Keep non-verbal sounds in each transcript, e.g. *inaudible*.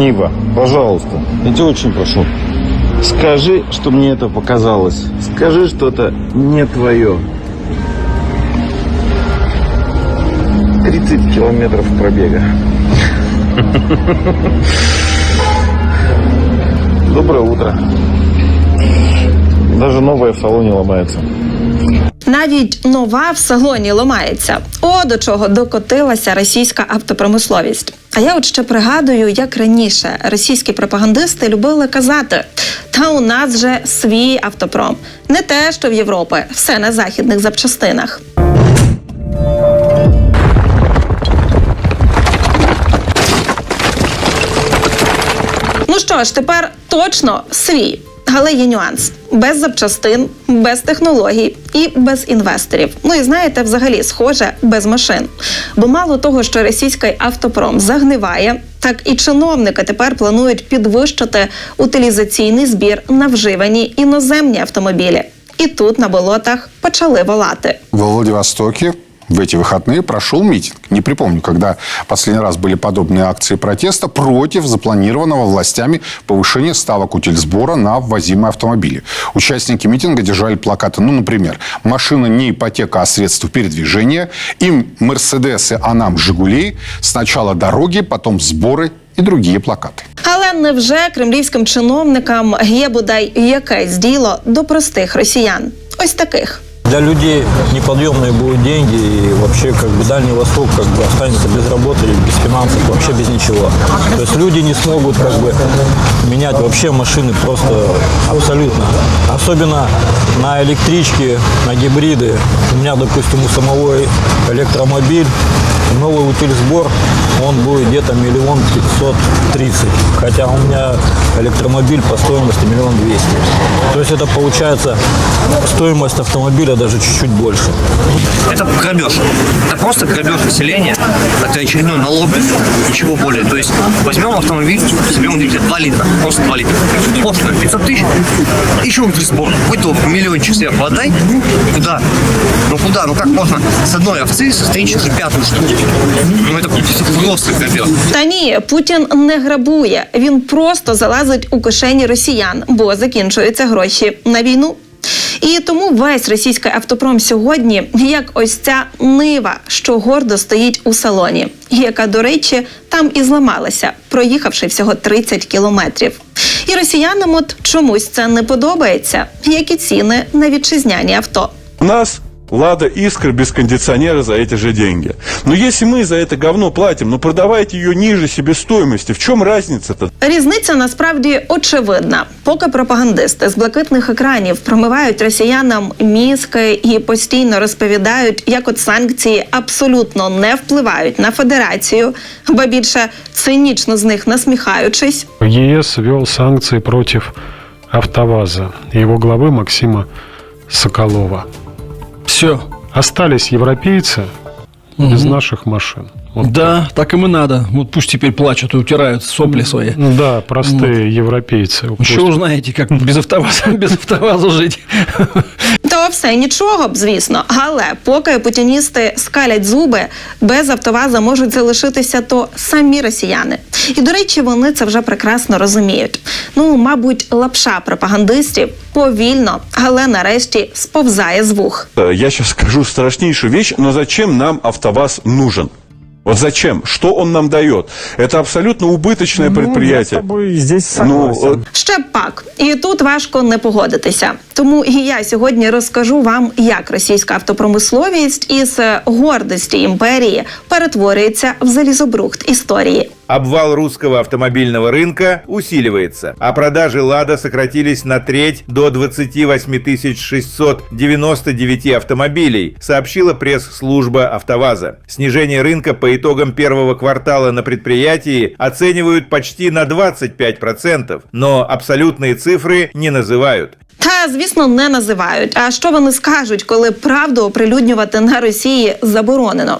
Нива, пожалуйста, я тебя очень прошу. Скажи, что мне это показалось. Скажи, что это не твое. 30 километров пробега. Доброе утро. Даже новое в салоне ломается. Навіть нова в салоні ламається. О, до чого докотилася російська автопромисловість. А я от ще пригадую, як раніше російські пропагандисти любили казати: та у нас же свій автопром, не те, що в Європи, все на західних запчастинах. Ну що ж, тепер точно свій. Але є нюанс: без запчастин, без технологій і без інвесторів. Ну і знаєте, взагалі схоже без машин. Бо мало того, що російський автопром загниває, так і чиновники тепер планують підвищити утилізаційний збір на вживані іноземні автомобілі. І тут на болотах почали волати. Во Владивостоке в эти выходные прошел митинг. Не припомню, когда последний раз были подобные акции протеста против запланированного властями повышения ставок утильсбора на ввозимые автомобили. Участники митинга держали плакаты, ну, например, «Машина не ипотека, а средство передвижения», «Им Мерседесы, а нам Жигулей», «Сначала дороги, потом сборы» и другие плакаты. Але невже кремлівським чиновникам є бодай якесь діло до простих росіян? Ось таких. Для людей неподъемные будут деньги, и вообще как бы Дальний Восток как бы останется без работы, без финансов, вообще без ничего. То есть люди не смогут как бы менять вообще машины просто абсолютно. Особенно на электрички, на гибриды. У меня, допустим, у самого электромобиль, новый утильсбор, он будет где-то миллион пятьсот тридцать. Хотя у меня электромобиль по стоимости миллион двести. То есть это получается стоимость автомобиля даже чуть-чуть больше. Это грабеж. Это просто грабеж населения. Это очередной налог. Ничего более. То есть возьмем автомобиль, себе он двигатель 2 литра. Просто 2 литра. Пошлина 500 тысяч. Еще один сбор. Хоть то миллиончик сверху отдай. Куда? Ну куда? Ну как можно с одной овцы состоять уже пятую штуку? Ну это просто грабеж. Та ні, Путін не грабує. Він просто залазить у кишені росіян, бо закінчуються гроші на війну. І тому весь російський автопром сьогодні як ось ця нива, що гордо стоїть у салоні, яка, до речі, там і зламалася, проїхавши всього 30 кілометрів. І росіянам от чомусь це не подобається, як і ціни на вітчизняні авто. Нас Лада Искра без кондиционера за эти же деньги. Но если мы за это говно платим, ну продавайте ее ниже себестоимости. В чем разница-то? Різниця насправді очевидна. Поки пропагандисти з блакитних екранів промивають росіянам мізки і постійно розповідають, як от санкції абсолютно не впливають на федерацію, ба більше цинічно з них насміхаючись. ЕС ввел санкции против АвтоВАЗа и его главы Максима Соколова. Все. Остались европейцы без наших машин. Вот Да, так им и надо. Вот пусть теперь плачут и утирают сопли свои. Ну Да, простые европейцы. Еще Пусть- узнаете, как без автоваза, *laughs* без автоваза жить. То все нічого б, звісно. Але поки путіністи скалять зуби, без автоваза можуть залишитися то самі росіяни. І до речі, вони це вже прекрасно розуміють. Ну, мабуть, лапша пропагандистів повільно, але нарешті сповзає з вух. Э, Я сейчас скажу страшнейшую вещь, но зачем нам АвтоВАЗ нужен? Вот зачем? Что он нам дает? Это абсолютно убыточное предприятие. здесь Ну, э, Ще б пак, і тут важко не погодитися. Тому і я сьогодні розкажу вам, як російська автопромисловість із е, гордості імперії перетворюється в залізобрухт історії. Обвал русского автомобильного рынка усиливается, а продажи «Лада» сократились на треть до 28 699 автомобилей, сообщила пресс-служба «АвтоВАЗа». Снижение рынка по итогам первого квартала на предприятии оценивают почти на 25%, но абсолютные цифры не называют. Та, звісно, не називають. А що вони скажуть, коли правду оприлюднювати на Росії заборонено?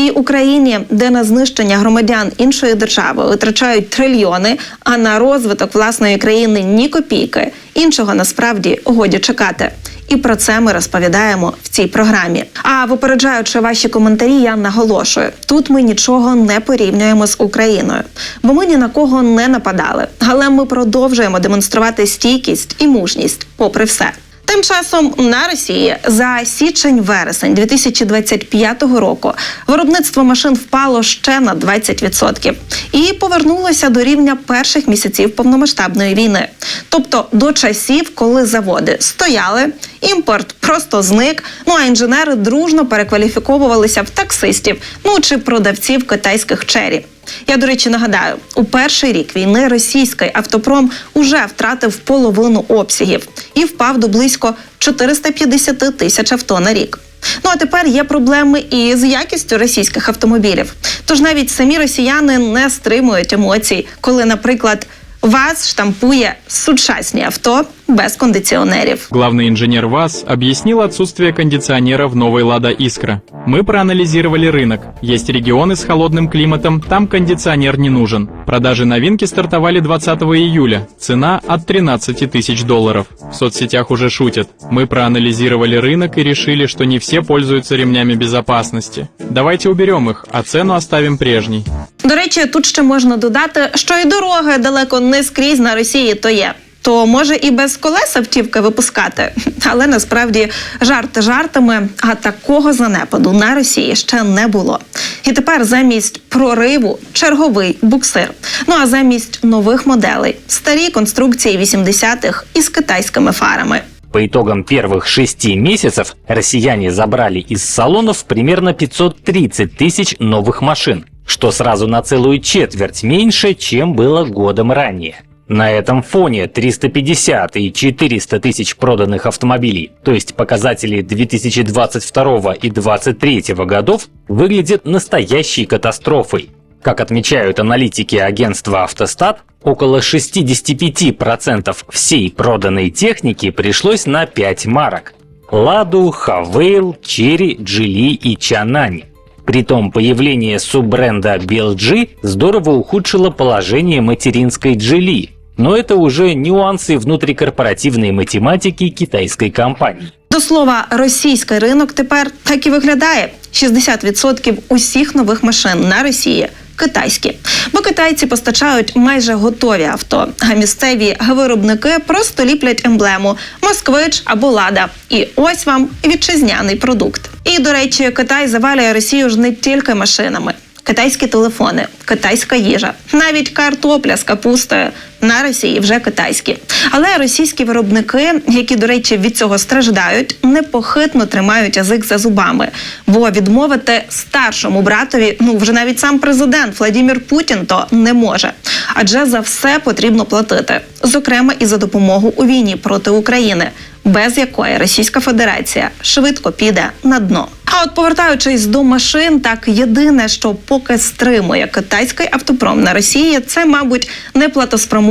І Україні, де на знищення громадян іншої держави витрачають трильйони, а на розвиток власної країни ні копійки, іншого насправді годі чекати. І про це ми розповідаємо в цій програмі. А випереджаючи ваші коментарі, я наголошую: тут ми нічого не порівнюємо з Україною, бо ми ні на кого не нападали. Але ми продовжуємо демонструвати стійкість і мужність, попри все. Тим часом на Росії за січень-вересень 2025 року виробництво машин впало ще на 20% і повернулося до рівня перших місяців повномасштабної війни, тобто до часів, коли заводи стояли, імпорт просто зник. Ну а інженери дружно перекваліфіковувалися в таксистів, ну чи продавців китайських чері. Я, до речі, нагадаю, у перший рік війни російський автопром уже втратив половину обсягів і впав до близько 450 тисяч авто на рік. Ну а тепер є проблеми і з якістю російських автомобілів. Тож навіть самі росіяни не стримують емоцій, коли, наприклад, ВАЗ штампує сучасні авто без кондиціонерів. Главный инженер ВАЗ объяснил отсутствие кондиционера в новой «Лада Искра». Мы проанализировали рынок. Есть регионы с холодным климатом, там кондиционер не нужен. Продажи новинки стартовали 20 июля. Цена от 13 тысяч долларов. В соцсетях уже шутят. Мы проанализировали рынок и решили, что не все пользуются ремнями безопасности. Давайте уберем их, а цену оставим прежней. До речі, тут ще можна додати, що і дороги далеко не скрізь на Росії то є. То може і без колес автівки випускати, але насправді жарти жартами, а такого занепаду на Росії ще не було. І тепер замість прориву черговий буксир. Ну а замість нових моделей старі конструкції 80-х із китайськими фарами. По итогам первых шести месяцев россияне забрали из салонов примерно 530 тысяч новых машин, что сразу на целую четверть меньше, чем было годом ранее. На этом фоне 350 и 400 тысяч проданных автомобилей, то есть показатели 2022 и 2023 годов, выглядят настоящей катастрофой. Как отмечают аналитики агентства «Автостат», около 65% всей проданной техники пришлось на 5 марок. Ладу, Хавейл, Черри, Джили и Чанань. Притом появление суббренда BLG здорово ухудшило положение материнской Джили. Но это уже нюансы внутрикорпоративной математики китайской компании. До слова, російський ринок тепер так і виглядає: 60% усіх нових машин на Росії. Китайські, бо китайці постачають майже готові авто, а місцеві виробники просто ліплять емблему Москвич або Лада. І ось вам вітчизняний продукт. І до речі, Китай завалює Росію ж не тільки машинами. Китайські телефони, китайська їжа, навіть картопля з капустою на Росії вже китайські. Але російські виробники, які, до речі, від цього страждають, непохитно тримають язик за зубами. Бо відмовити старшому братові, ну вже навіть сам президент Владимир Путін то не може. Адже за все потрібно платити, зокрема і за допомогу у війні проти України, без якої Російська Федерація швидко піде на дно. А от повертаючись до машин, так єдине, що поки стримує китайський автопром на Росії, це, мабуть, неплатоспроможність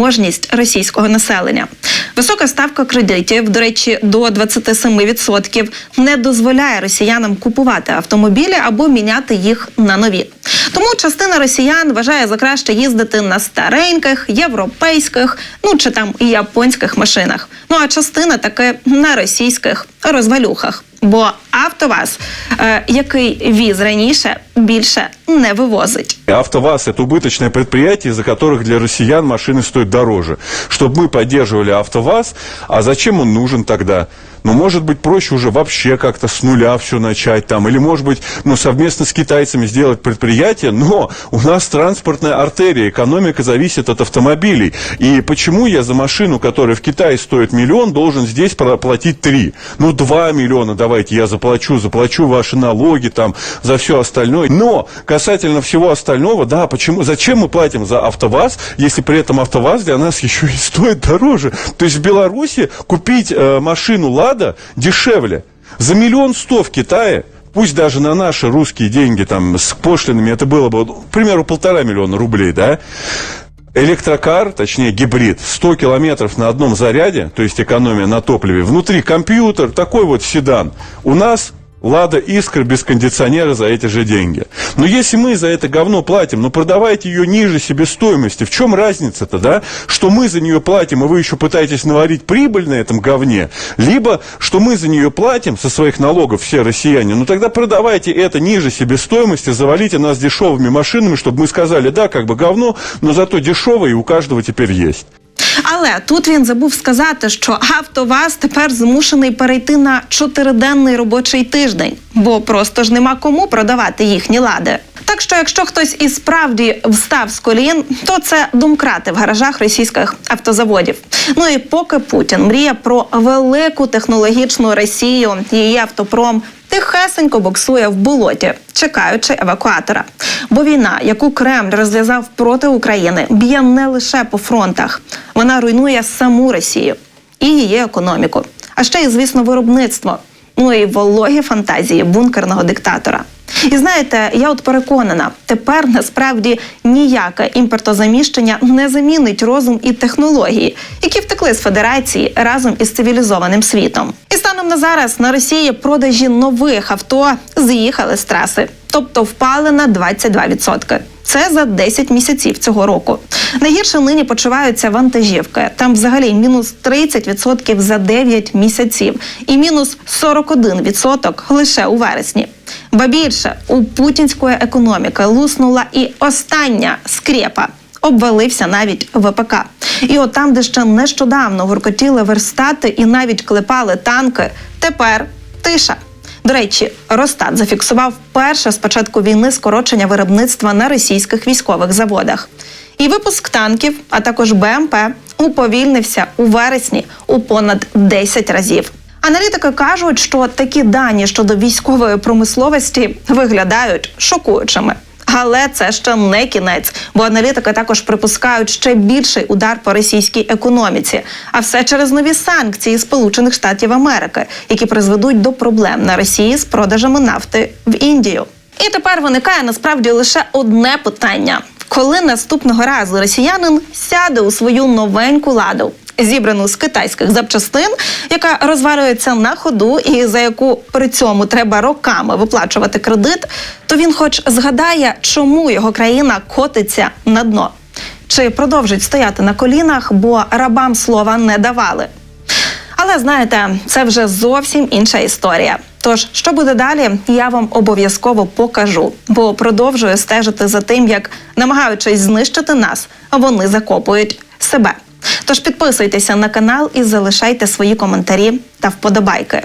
російського населення. Висока ставка кредитів, до речі, до 27% не дозволяє росіянам купувати автомобілі або міняти їх на нові. Тому частина росіян вважає за краще їздити на стареньких, європейських, ну чи там і японських машинах. Ну а частина таки на російських розвалюхах. Бо АвтоВАЗ, е, який віз раніше, більше не вивозить. АвтоВАЗ – это убыточное предприятие, из-за которых для россиян машины стоят дороже. Чтобы мы поддерживали АвтоВАЗ, а зачем он нужен тогда? Ну, может быть, проще уже вообще как-то с нуля все начать там, или, может быть, ну, совместно с китайцами сделать предприятие, но у нас транспортная артерия, экономика зависит от автомобилей. И почему я за машину, которая в Китае стоит миллион, должен здесь платить три? Ну, два миллиона давайте я заплачу, заплачу ваши налоги там, за все остальное. Но касательно всего остального, да, почему, зачем мы платим за АвтоВАЗ, если при этом АвтоВАЗ для нас *laughs* еще и стоит дороже? То есть в Беларуси купить э, машину Лада дешевле. За миллион сто в Китае Пусть даже на наши русские деньги там с пошлинами это было бы, к примеру, полтора миллиона рублей, да? Электрокар, точнее гибрид, 100 километров на одном заряде, то есть экономия на топливе, внутри компьютер, такой вот седан. У нас Лада Искра без кондиционера за эти же деньги. Но если мы за это говно платим, ну продавайте ее ниже себестоимости. В чем разница-то, да? Что мы за нее платим, и вы еще пытаетесь наварить прибыль на этом говне, либо что мы за нее платим со своих налогов все россияне, ну тогда продавайте это ниже себестоимости, завалите нас дешевыми машинами, чтобы мы сказали, да, как бы говно, но зато дешевое и у каждого теперь есть. Але тут він забув сказати, що АвтоВАЗ тепер змушений перейти на чотириденний робочий тиждень, бо просто ж нема кому продавати їхні лади. Так що, якщо хтось і справді встав з колін, то це думкрати в гаражах російських автозаводів. Ну і поки Путін мріє про велику технологічну Росію, її автопром тихесенько боксує в болоті, чекаючи евакуатора. Бо війна, яку Кремль розв'язав проти України, б'є не лише по фронтах, вона руйнує саму Росію і її економіку, а ще й, звісно, виробництво. Ну і вологі фантазії бункерного диктатора. І знаєте, я от переконана, тепер насправді ніяке імпортозаміщення не замінить розум і технології, які втекли з федерації разом із цивілізованим світом. І станом на зараз на Росії продажі нових авто з'їхали з траси, тобто впали на 22%. Це за 10 місяців цього року. Найгірше нині почуваються вантажівки. Там взагалі мінус 30% за 9 місяців і мінус 41% лише у вересні. Ба більше у путінської економіки луснула і остання скрепа. Обвалився навіть ВПК. І от там, де ще нещодавно гуркотіли верстати і навіть клепали танки, тепер тиша. До речі, Росстат зафіксував перше з початку війни скорочення виробництва на російських військових заводах. І випуск танків, а також БМП, уповільнився у вересні у понад 10 разів. Аналітики кажуть, що такі дані щодо військової промисловості виглядають шокуючими. Але це ще не кінець, бо аналітики також припускають ще більший удар по російській економіці, а все через нові санкції Сполучених Штатів Америки, які призведуть до проблем на Росії з продажами нафти в Індію. І тепер виникає насправді лише одне питання: коли наступного разу росіянин сяде у свою новеньку ладу, зібрану з китайських запчастин, яка розвалюється на ходу, і за яку при цьому треба роками виплачувати кредит, то він, хоч згадає, чому його країна котиться на дно, чи продовжить стояти на колінах, бо рабам слова не давали. Але знаєте, це вже зовсім інша історія. Тож, що буде далі, я вам обов'язково покажу, бо продовжую стежити за тим, як намагаючись знищити нас, вони закопують себе. Тож підписуйтеся на канал і залишайте свої коментарі та вподобайки.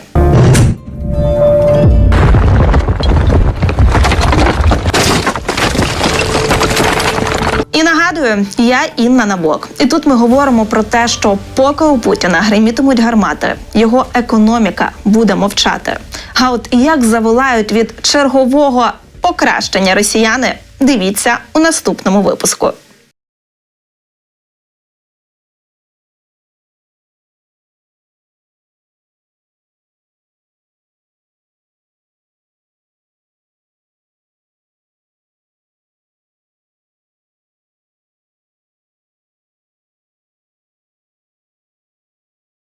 І нагадую, я Інна Набок. І тут ми говоримо про те, що поки у Путіна гримітимуть гармати, його економіка буде мовчати. А от як заволають від чергового покращення росіяни, дивіться у наступному випуску.